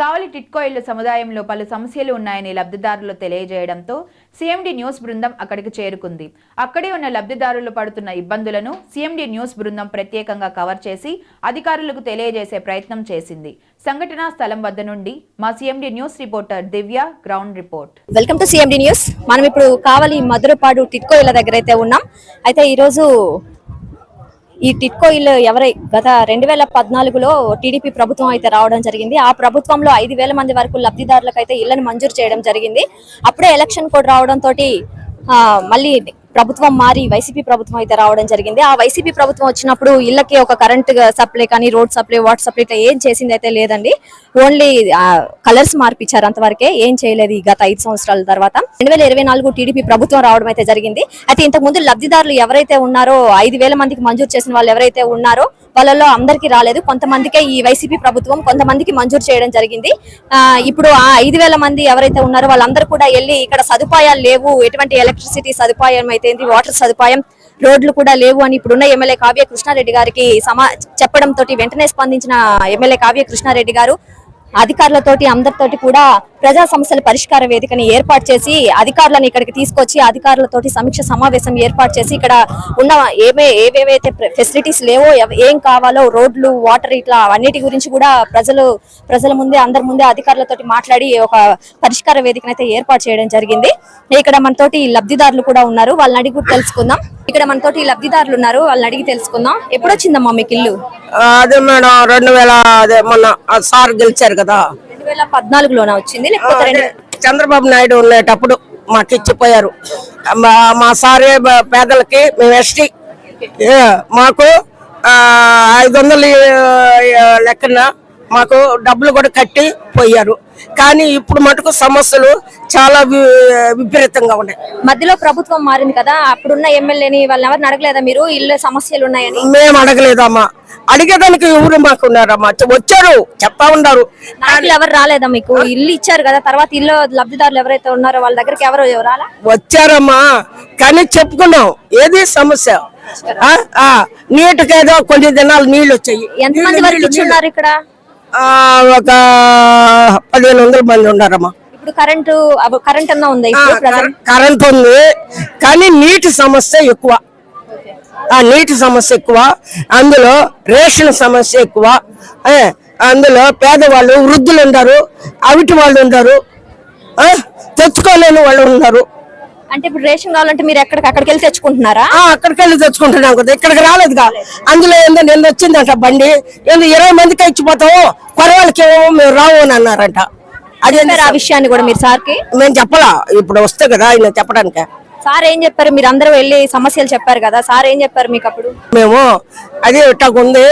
కావలి టిట్కో ఇళ్ళ సముదాయంలో పలు సమస్యలు ఉన్నాయని లబ్ధిదారులు తెలియజేయడంతో సిఎండి న్యూస్ బృందం అక్కడికి చేరుకుంది. అక్కడే ఉన్న లబ్ధిదారులు పడుతున్న ఇబ్బందులను సిఎండి న్యూస్ బృందం ప్రత్యేకంగా కవర్ చేసి అధికారులకు తెలియజేసే ప్రయత్నం చేసింది. సంఘటనా స్థలం వద్ద నుండి మా CMD news reporter Divya ground report. Welcome to CMD news. మనం ఇప్పుడు కావలి మధురపాడు టిట్కో ఇళ్ళ దగ్గర అయితే ఉన్నాం. అయితే ఈరోజు ఈ టిట్కో ఇల్లు ఎవరై గత రెండు వేల పద్నాలుగులో టీడీపీ ప్రభుత్వం అయితే రావడం జరిగింది. ఆ ప్రభుత్వంలో ఐదు వేల మంది వరకు లబ్ధిదారులకు అయితే ఇళ్ళను మంజూరు చేయడం జరిగింది. అప్పుడే ఎలక్షన్ కోడ్ రావడం తోటి మళ్ళీ ప్రభుత్వం మారి వైసీపీ ప్రభుత్వం అయితే రావడం జరిగింది. ఆ వైసీపీ ప్రభుత్వం వచ్చినప్పుడు ఇళ్ళకి ఒక కరెంట్ సప్లై కానీ రోడ్ సప్లై వాటర్ సప్లై ఇట్లా ఏం చేసింది అయితే లేదండి. ఓన్లీ కలర్స్ మార్పిచ్చారు అంతవరకే. ఏం చేయలేదు ఈ గత ఐదు సంవత్సరాల తర్వాత. రెండు వేల ఇరవై నాలుగు టీడీపీ ప్రభుత్వం రావడం అయితే జరిగింది. అయితే ఇంతకు ముందు లబ్ధిదారులు ఎవరైతే ఉన్నారో ఐదు వేల మందికి మంజూరు చేసిన వాళ్ళు ఎవరైతే ఉన్నారో వాళ్ళలో అందరికీ రాలేదు. కొంతమందికే ఈ వైసీపీ ప్రభుత్వం కొంతమందికి మంజూరు చేయడం జరిగింది. ఆ, ఇప్పుడు ఆ ఐదు వేల మంది ఎవరైతే ఉన్నారో వాళ్ళందరూ కూడా వెళ్ళి ఇక్కడ సదుపాయాలు లేవు. ఎటువంటి ఎలక్ట్రిసిటీ సదుపాయం అయితే ఏంది వాటర్ సదుపాయం రోడ్లు కూడా లేవు అని ఇప్పుడున్న ఎమ్మెల్యే కావ్య కృష్ణారెడ్డి గారికి సమా చెప్పడం తోటి వెంటనే స్పందించిన ఎమ్మెల్యే కావ్య కృష్ణారెడ్డి గారు అధికారులతోటి అందరితోటి కూడా ప్రజా సమస్యల పరిష్కార వేదికని ఏర్పాటు చేసి అధికారులను ఇక్కడికి తీసుకొచ్చి అధికారులతోటి సమీక్ష సమావేశం ఏర్పాటు చేసి ఇక్కడ ఉన్న ఏమే ఏవేవైతే ఫెసిలిటీస్ లేవో ఏం కావాలో రోడ్లు వాటర్ ఇట్లా అన్నిటి గురించి కూడా ప్రజలు ప్రజల ముందే అందరి ముందే అధికారులతోటి మాట్లాడి ఒక పరిష్కార వేదికను అయితే ఏర్పాటు చేయడం జరిగింది. ఇక్కడ మనతోటి లబ్ధిదారులు కూడా ఉన్నారు. వాళ్ళని అడిగి తెలుసుకుందాం. ఇక్కడ మనతోటి లబ్ధిదారులు ఉన్నారు. వాళ్ళని అడిగి తెలుసుకుందాం. ఎప్పుడొచ్చిందమ్మా మీకు ఇల్లు? అదే మేడం రెండు వేల అదే మొన్న సార్ గెలిచారు కదా. వేల పద్నాలుగులోనే వచ్చింది? లేకపోతే రెండు చంద్రబాబు నాయుడు ఉండేటప్పుడు మాకు ఇచ్చిపోయారు. మా- మా సారే బ- పేదలకి మేము ఎస్టీ. ఏ, మాకు ఆ, ఐదు వందలు ఆ, లెక్కన మాకు డబ్బులు కూడా కట్టి పోయారు. కానీ ఇప్పుడు మటుకు సమస్యలు చాలా విపరీతంగా ఉన్నాయి. మధ్యలో ప్రభుత్వం మారింది కదా అప్పుడున్న ఎమ్మెల్యేని వాళ్ళని ఎవరిని అడగలేదా మీరు? ఇల్లు సమస్యలు ఉన్నాయని. మేము అడగలేదమ్మా. అడిగేదానికి ఎవరు మాకు ఉన్నారమ్మా వచ్చారు చెప్తా ఉన్నారు. ఎవరు రాలేదా మీకు? ఇల్లు ఇచ్చారు కదా తర్వాత ఇల్లు లబ్ధిదారులు ఎవరైతే ఉన్నారో వాళ్ళ దగ్గరికి ఎవరు రాలా? వచ్చారమ్మా. కానీ చెప్పుకున్నాం ఏది సమస్య? నీటికేదో కొన్ని దినాలు నీళ్ళు వచ్చాయి. ఎంతమంది వరకు ఇచ్చున్నారు ఇక్కడ? ఒక పదిహేను వందల మంది ఉన్నారమ్మా. ఇప్పుడు కరెంటు కరెంట్ అన్నా ఉందా కరెంట్ ఉంది కానీ నీటి సమస్య ఎక్కువ. ఆ నీటి సమస్య ఎక్కువ. అందులో రేషన్ సమస్య ఎక్కువ. అందులో పేదవాళ్ళు వృద్ధులు ఉన్నారు అవిటి వాళ్ళు ఉన్నారు ఆ, తెచ్చుకోలేని వాళ్ళు ఉన్నారు అంటే ఇప్పుడు రేషన్ కావాలంటే మీరు ఎక్కడికి అక్కడికి వెళ్ళి తెచ్చుకుంటున్నారా? అక్కడికి వెళ్ళి తెచ్చుకుంటున్నాం కదా ఇక్కడికి రాలేదుగా. అందులో ఏందో నిన్న వచ్చిందంట బండి ఏందో ఇరవై మందికి ఇచ్చిపోతాము కొరవాళ్ళకి ఏమో మేము రావు అని అన్నారంట. అది ఆ విషయాన్ని కూడా మీరు సార్కి మేము చెప్పలా. ఇప్పుడు వస్తే కదా ఆయన చెప్పడానికి. సార్ ఏం చెప్పారు? మీరు అందరూ వెళ్ళి సమస్యలు చెప్పారు కదా. సార్ ఏం చెప్పారు మీకు అప్పుడు మేము అది ఉంది.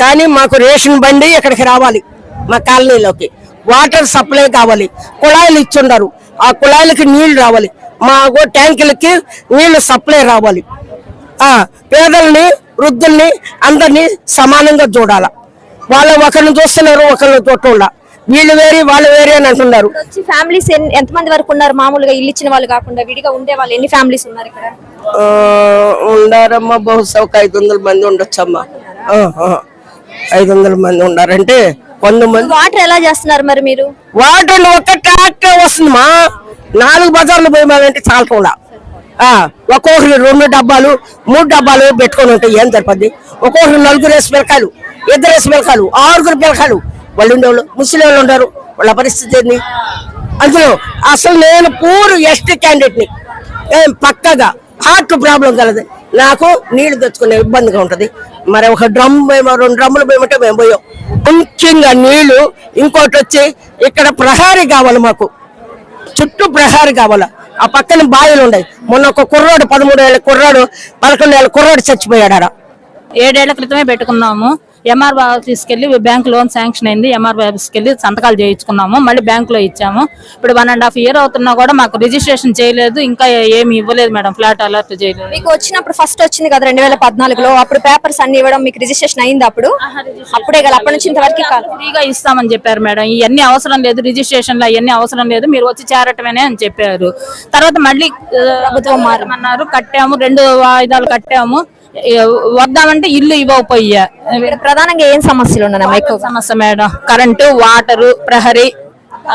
కానీ మాకు రేషన్ బండి ఇక్కడికి రావాలి. మా కాలనీలోకి. వాటర్ సప్లై కావాలి. కుళాయిలు ఇచ్చుండరు. ఆ కుళాయిలకి నీళ్ళు రావాలి. మాకు ట్యాంకులకి నీళ్ళు సప్లై రావాలి. ఆ పేదల్ని వృద్ధుల్ని అందరినీ సమానంగా చూడాల. వాళ్ళు ఒకరిని చూస్తున్నారు ఒకరిని చూడటంలా వీళ్ళు వేరే వాళ్ళు వేరే అని అంటున్నారు. వచ్చి ఫ్యామిలీస్ ఎంతమంది వరకు ఉన్నారు? మామూలుగా ఇల్లు ఇచ్చిన వాళ్ళు కాకుండా విడిగా ఉండే వాళ్ళు ఎన్ని ఫ్యామిలీస్ ఉన్నారు ఇక్కడ? ఉండారమ్మా బహుశా ఒక ఐదు వందల మంది ఉండొచ్చమ్మా. ఐదు వందల మంది ఉండారంటే కొంతమంది వాటర్ ఎలా చేస్తున్నారు మరి మీరు? వాటర్ ఒక్క ట్రాక్టర్ వస్తుందమ్మా. నాలుగు బజార్లు పోయామంటే చాలకుండా. ఆ, ఒక్కొక్కరు రెండు డబ్బాలు మూడు డబ్బాలు పెట్టుకొని ఉంటాయి ఏం సరిపోద్ది? ఒక్కొక్కరు నలుగురు వేసి పిలకాయలు ఇద్దరు వేసి పిలకాయలు ఆరుగురు పిలకాయలు. వాళ్ళు ఉండేవాళ్ళు ముసలి వాళ్ళు ఉండరు. వాళ్ళ పరిస్థితి ఏంది? అందులో అసలు నేను పూర్ ఎస్టీ క్యాండిడేట్ని ఏం పక్కగా హార్ట్ ప్రాబ్లం కలదు. నాకు నీళ్ళు తెచ్చుకునే ఇబ్బందిగా ఉంటుంది. మరి ఒక డ్రమ్ మేము రెండు డ్రమ్ములు పోయమంటే మేము పోయాం. ముఖ్యంగా నీళ్ళు ఇంకోటి వచ్చి ఇక్కడ ప్రహారీ కావాలి మాకు. చుట్టూ ప్రహారీ కావాలి? ఆ పక్కన బావిలు ఉన్నాయి. మొన్న ఒక కుర్రాడు పదమూడు ఏళ్ళ కుర్రాడు పదకొండు ఏళ్ళ కుర్రాడు చచ్చిపోయాడు ఆడ ఏడేళ్ళ క్రితమే పెట్టుకున్నాము. ఎంఆర్ ఆఫీస్కి వెళ్ళి బ్యాంక్ లోన్ శాంక్షన్ అయింది. ఎంఆర్ ఆఫీస్కి వెళ్ళి సంతకాలు చేయించుకున్నాము. మళ్ళీ బ్యాంక్లో ఇచ్చాము. ఇప్పుడు వన్ అండ్ హాఫ్ ఇయర్ అవుతున్నా కూడా మాకు రిజిస్ట్రేషన్ చేయలేదు. ఇంకా ఏమి ఇవ్వలేదు మేడం. ఫ్లాట్ అలర్ట్ చేయలేదు. మీకు వచ్చినప్పుడు ఫస్ట్ వచ్చింది కదా రెండు వేల పద్నాలుగులో. అప్పుడు పేపర్స్ అన్ని ఇవ్వడం మీకు రిజిస్ట్రేషన్ అయింది అప్పుడు? అప్పుడే కదా. అప్పటి నుంచి ఇంతవరకు. ఫ్రీగా ఇస్తామని చెప్పారు మేడం. ఇవన్నీ అవసరం లేదు. రిజిస్ట్రేషన్లో అవన్నీ అవసరం లేదు. మీరు వచ్చి చేరటమేనే అని చెప్పారు. తర్వాత మళ్ళీ ప్రభుత్వం మారమన్నారు కట్టాము. రెండు వాయిదాలు కట్టాము. వద్దామంటే ఇల్లు ఇవ్వకపోయా ప్రధానంగా ఏం సమస్యలు ఉన్నాయి ఎక్కువ సమస్య మేడం. కరెంటు వాటరు ప్రహరీ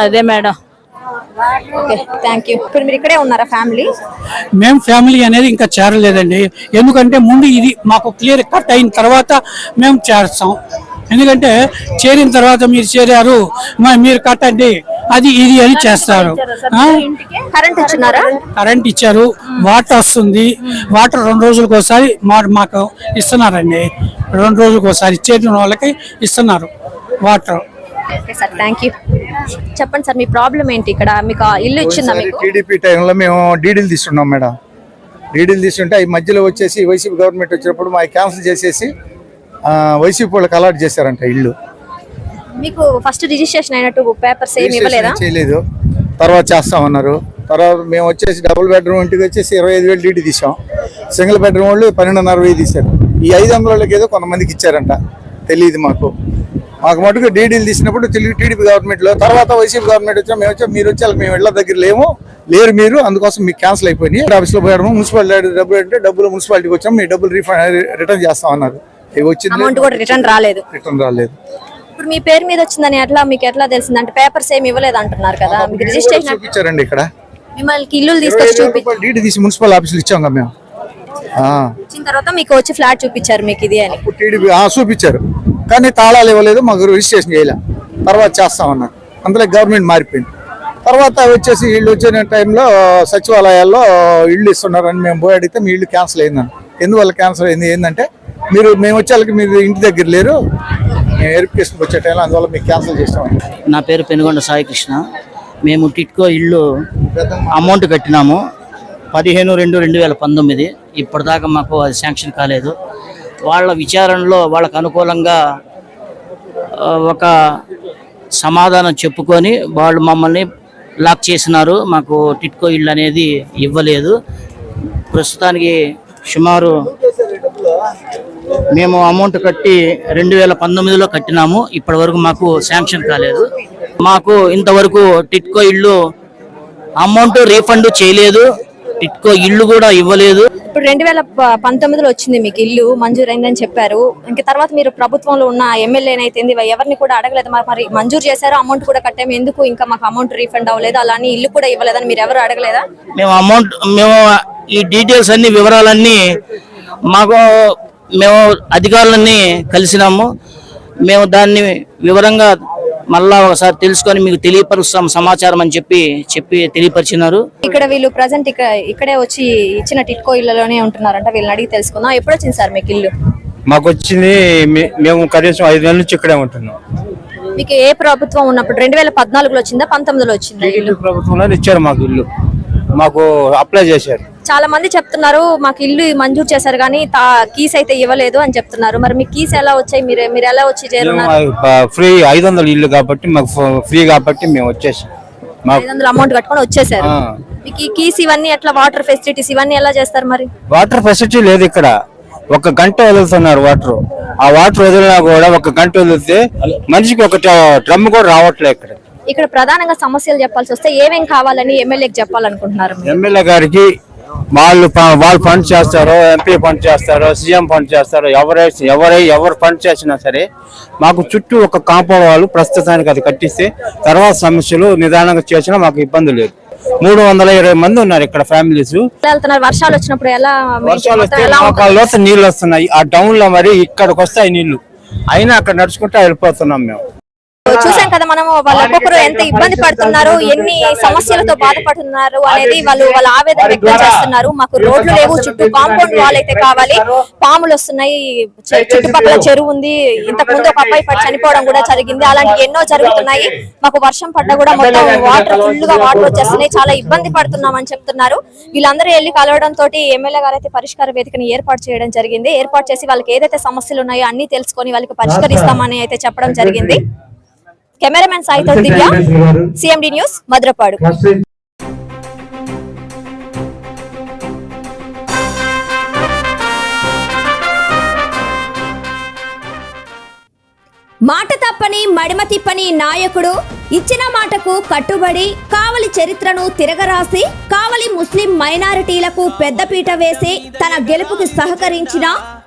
అదే మేడం. Okay thank you. ఇప్పుడు మీరు ఇక్కడే ఉన్నారా ఫ్యామిలీ? మేము ఫ్యామిలీ అనేది ఇంకా చేరలేదండి. ఎందుకంటే ముందు ఇది మాకు క్లియర్ కట్ అయిన తర్వాత మేము చేస్తాం ఎందుకంటే చేరిన తర్వాత మీరు చేరారు మా- మీరు కట్టండి అది ఇది అని చేస్తారు? కరెంట్ ఇచ్చారు వాటర్ వస్తుంది. వాటర్ రెండు రోజులకు ఒకసారి మాకు ఇస్తున్నారండి. రెండు రోజులకు ఒకసారి చేరిన వాళ్ళకి ఇస్తున్నారు water. Okay sir thank you చెప్పండి సార్ మీ ప్రాబ్లం ఏంటి ఇక్కడ? మీకు ఇల్లు ఇచ్చిందా మీకు? టీడీపీ టైంలో మేము డీడీలు తీసుకున్నాం మేడం. డీడీలు తీసుకుంటే ఈ మధ్యలో వచ్చేసి వైసీపీ గవర్నమెంట్ వచ్చినప్పుడు మా క్యాన్సిల్ చేసేసి వైసీపీ వాళ్ళకి అలాట్ చేశారంట ఇల్లు. మీకు ఫస్ట్ రిజిస్ట్రేషన్ అయినట్టు పేపర్స్ ఏమి ఇవ్వలేదా? చేయలేదు. తర్వాత చేస్తామన్నారు. తర్వాత మేము వచ్చేసి డబుల్ బెడ్రూమ్ ఇంటికి వచ్చేసి ఇరవై ఐదు వేలు డీటీ తీసాం సింగిల్ బెడ్రూమ్ వాళ్ళు పన్నెండున్నర వెయ్యి తీశారు. ఈ ఐదు వందలకి ఏదో కొంతమందికి ఇచ్చారంట. తెలియదు మాకు. మాకు మటుకు డీడీలు తీసినప్పుడు తెలుగు టీడీపీ గవర్నమెంట్లో తర్వాత వైసీపీ గవర్నమెంట్ వచ్చాం మేము వచ్చాం మీరు వచ్చి మేము ఇళ్ళ దగ్గర లేము లేరు మీరు అందుకోసం మీకు క్యాన్సిల్ అయిపోయినాయి. ఆఫీస్లో పోయాము మున్సిపాలిటీ డబ్బులు అంటే డబ్బులు మున్సిపాలిటీకి వచ్చాం మీ డబ్బులు రీఫండ్ రిటర్న్ చేస్తామన్నారు. అమౌంట్ కూడా రిటర్న్ రాలేదు. రిటర్న్ రాలేదు. ఇప్పుడు మీ పేరు మీద వచ్చిందని ఎట్లా మీకు ఎట్లా తెలిసింది? అంటే పేపర్స్ ఏమి ఇవ్వలేదు అంటున్నారు కదా మీకు రిజిస్ట్రేషన్ చూపించారండి ఇక్కడ? మిమ్మల్ని ఇల్లు తీసుకొచ్చి చూపి డీడీ తీసి మున్సిపల్ ఆఫీసులు ఇచ్చాం కదా మేము. ఆ. ఇచ్చిన తర్వాత మీకు వచ్చి ఫ్లాట్ చూపించారు మీకు ఇది అని. టీడీపీ చూపించారు. కానీ తాళాలు ఇవ్వలేదు మాకు రిజిస్ట్రేషన్ చేయలే. తర్వాత చేస్తామన్నారు అందులో గవర్నమెంట్ మారిపోయింది. తర్వాత వచ్చేసి ఇల్లు వచ్చిన టైంలో సచివాలయాల్లో ఇల్లు ఇస్తున్నారని మేము పోయి అడిగితే మీ ఇల్లు క్యాన్సిల్ అయిందని. ఎందువల్ల క్యాన్సిల్ అయింది? ఏంటంటే మీరు మేము వచ్చేళ్ళకి మీరు ఇంటి దగ్గర లేరు. మేము వెరిఫికేషన్కి వచ్చే టైంలో అందువల్ల మీకు క్యాన్సిల్ చేసాం నా పేరు పెనుగొండ సాయికృష్ణ మేము టిట్కో ఇల్లు అమౌంట్ కట్టినాము. పదిహేను రెండు రెండు వేల పంతొమ్మిది. ఇప్పటిదాకా మాకు అది శాంక్షన్ కాలేదు. వాళ్ళ విచారణలో వాళ్ళకు అనుకూలంగా ఒక సమాధానం చెప్పుకొని వాళ్ళు మమ్మల్ని లాక్ చేసినారు. మాకు టిట్కో ఇల్లు అనేది ఇవ్వలేదు. ప్రస్తుతానికి సుమారు మేము అమౌంట్ కట్టి రెండు వేల పంతొమ్మిదిలో కట్టినాము. ఇప్పటి వరకు మాకు శాంక్షన్ కాలేదు. మాకు ఇంతవరకు టిట్కో ఇల్లు అమౌంట్ రీఫండ్ చేయలేదు. టిట్కో ఇల్లు కూడా ఇవ్వలేదు. ఇప్పుడు రెండు వేల పంతొమ్మిదిలో వచ్చింది మీకు ఇల్లు మంజూరు అయిందని చెప్పారు. ఇంకా తర్వాత మీరు ప్రభుత్వంలో ఉన్న ఎమ్మెల్యేనైతే ఎవరిని కూడా అడగలేదు. మరి మరి మంజూరు చేశారు అమౌంట్ కూడా కట్టాము. ఎందుకు ఇంకా మాకు అమౌంట్ రీఫండ్ అవ్వలేదు? అలానే ఇల్లు కూడా ఇవ్వలేదని మీరు ఎవరు అడగలేదా? మేము అమౌంట్ మేము ఈ డీటెయిల్స్ అన్ని వివరాలన్నీ మాకు మేము అధికారులన్నీ కలిసినాము. మేము దాన్ని వివరంగా మళ్ళా ఒకసారి తెలుసుకొని మీకు తెలియపరుస్తాం సమాచారం అని చెప్పి చెప్పి తెలియపరిచినారు. ఇక్కడ వీళ్ళు ప్రజెంట్ ఇక్కడ ఇక్కడే వచ్చి ఇచ్చిన టిట్కో ఇళ్ళలోనే ఉంటున్నారంట వీళ్ళని అడిగి తెలుసుకుందాం. ఎప్పుడు వచ్చింది సార్ మీకు ఇల్లు? మాకు వచ్చింది మే- మేము కనీసం ఐదు నెలల నుంచి ఇక్కడే ఉంటున్నాం. మీకు ఏ ప్రభుత్వం ఉన్నప్పుడు రెండు వేల పద్నాలుగులో వచ్చిందా పంతొమ్మిదిలో వచ్చిందా ప్రభుత్వంలో ఇచ్చారు మాకు ఇల్లు. మాకు అప్లై చేశారు. చాలా మంది చెప్తున్నారు మాకు ఇల్లు మంజూరు చేశారు కానీ కీస్ అయితే ఇవ్వలేదు అని చెప్తున్నారు. మరి మీ కీస్ ఎలా వచ్చాయి? మీరు మీరు ఎలా వచ్చి ఫ్రీ ఐదు వందల ఇల్లు కాబట్టి మాకు ఫ్రీ కాబట్టి మేము వచ్చేసాం. ఐదు వందలు అమౌంట్ కట్టుకొని వచ్చేసారు. మీకు ఈ కీస్ ఇవన్నీ ఎట్లా వాటర్ ఫెసిలిటీస్ ఇవన్నీ ఎలా చేస్తారు మరి? వాటర్ ఫెసిలిటీ లేదు ఇక్కడ. ఒక గంట వదులుతున్నారు వాటర్. ఆ వాటర్ వదిలినా కూడా ఒక గంట వదిలితే మనిషికి ఒక డ్రమ్ కూడా రావట్లేదు ఇక్కడ. ఇక్కడ ప్రధానంగా సమస్యలు చెప్పాల్సి వస్తే ఏమేం కావాలని ఎమ్మెల్యేకి చెప్పాలనుకుంటున్నారు? ఎమ్మెల్యే గారికి వాళ్ళు వాళ్ళు ఫండ్ చేస్తారో ఎంపీ ఫండ్ చేస్తారో సీఎం ఫండ్ చేస్తారో ఎవరై ఎవరై ఎవరు ఫండ్ చేసినా సరే మాకు చుట్టూ ఒక కాంపౌండ్ వాళ్ళు ప్రస్తుతానికి అది కట్టిస్తే తర్వాత సమస్యలు నిదానంగా చేసినా మాకు ఇబ్బంది లేదు. మూడు వందల ఇరవై మంది ఉన్నారు ఇక్కడ ఫ్యామిలీస్. వర్షాలు వచ్చినప్పుడు ఎలా వర్షాలు వస్తే లోతు నీళ్ళు వస్తున్నాయి. ఆ డౌన్లో మరి ఇక్కడికి వస్తాయి నీళ్ళు అయినా అక్కడ నడుచుకుంటా వెళ్ళిపోతున్నాం మేము. చూసాం కదా మనం వాళ్ళు ఒక్కొక్కరు ఎంత ఇబ్బంది పడుతున్నారు ఎన్ని సమస్యలతో బాధపడుతున్నారు అనేది వాళ్ళు వాళ్ళ ఆవేదన వ్యక్తం చేస్తున్నారు. మాకు రోడ్లు లేవు చుట్టూ కాంపౌండ్ వాల్ అయితే కావాలి. పాములు వస్తున్నాయి చుట్టుపక్కల చెరువు ఉంది. ఇంతకు ముందు ఒక అబ్బాయి పడి చనిపోవడం కూడా జరిగింది. అలాంటి ఎన్నో జరుగుతున్నాయి. మాకు వర్షం పడ్డా కూడా మొత్తం వాటర్ ఫుల్గా వాటర్ వచ్చేస్తున్నాయి. చాలా ఇబ్బంది పడుతున్నామని చెప్తున్నారు. వీళ్ళందరూ వెళ్ళి కలవడం తోటి ఎమ్మెల్యే గారు అయితే పరిష్కార వేదికని ఏర్పాటు చేయడం జరిగింది. ఏర్పాటు చేసి వాళ్ళకి ఏదైతే సమస్యలు ఉన్నాయో అన్ని తెలుసుకొని వాళ్ళకి పరిష్కరిస్తామని అయితే చెప్పడం జరిగింది. కెమెరామెన్ సాయితో దివ్య సిఎండి న్యూస్ మధురపాడు. మాట తప్పని మడిమ తిప్పని నాయకుడు ఇచ్చిన మాటకు కట్టుబడి కావలి చరిత్రను తిరగరాసి కావలి ముస్లిం మైనారిటీలకు పెద్దపీట వేసి తన గెలుపుకి సహకరించిన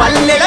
പല്ലിള